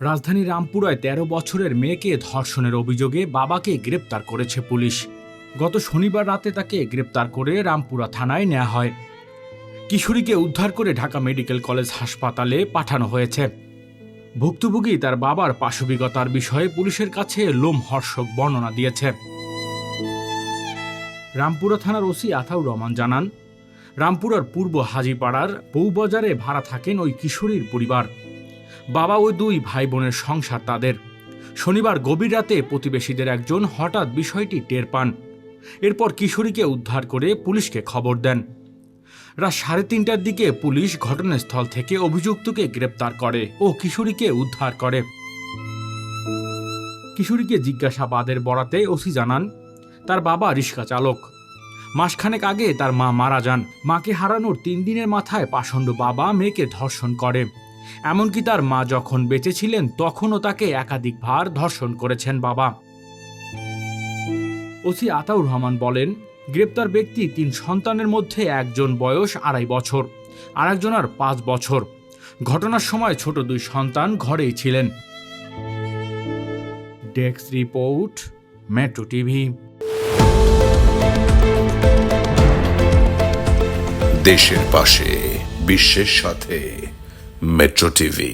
রাজধানী রামপুরায় তেরো বছরের মেয়েকে ধর্ষণের অভিযোগে বাবাকে গ্রেপ্তার করেছে পুলিশ। গত শনিবার রাতে তাকে গ্রেপ্তার করে রামপুরা থানায় নেওয়া হয়। কিশোরীকে উদ্ধার করে ঢাকা মেডিকেল কলেজ হাসপাতালে পাঠানো হয়েছে। ভুক্তভোগী তার বাবার পাশবিকতার বিষয়ে পুলিশের কাছে লোমহর্ষক বর্ণনা দিয়েছে। রামপুরা থানার ওসি আতাউর রহমান জানান, রামপুরার পূর্ব হাজিপাড়ার বউবাজারে ভাড়া থাকেন ওই কিশোরীর পরিবার। বাবা ও দুই ভাই বোনের সংসার তাদের। শনিবার গভীর রাতে প্রতিবেশীদের একজন হঠাৎ বিষয়টি টের পান। এরপর কিশোরীকে উদ্ধার করে পুলিশকে খবর দেন। রাত সাড়ে তিনটার দিকে পুলিশ ঘটনাস্থল থেকে অভিযুক্তকে গ্রেপ্তার করে ও কিশোরীকে উদ্ধার করে। কিশোরীকে জিজ্ঞাসাবাদের বরাতে ওসি জানান, তার বাবা রিক্সা চালক। মাসখানেক আগে তার মা মারা যান। মাকে হারানোর তিন দিনের মাথায় পাষণ্ড বাবা মেয়েকে ধর্ষণ করে। এমনকি তার মা যখন বেঁচে ছিলেন তখনও তাকে একাধিকবার ধর্ষণ করেছেন বাবা। ওসি আতাউর রহমান বলেন, গ্রেপ্তার ব্যক্তি তিন সন্তানের মধ্যে একজন বয়স আড়াই বছর আরেকজনার পাঁচ বছর। ঘটনার সময় ছোট দুই সন্তান ঘরেই ছিলেন। Desk report, metro TV. দেশের পাশে, বিশ্বের সাথে। Metro TV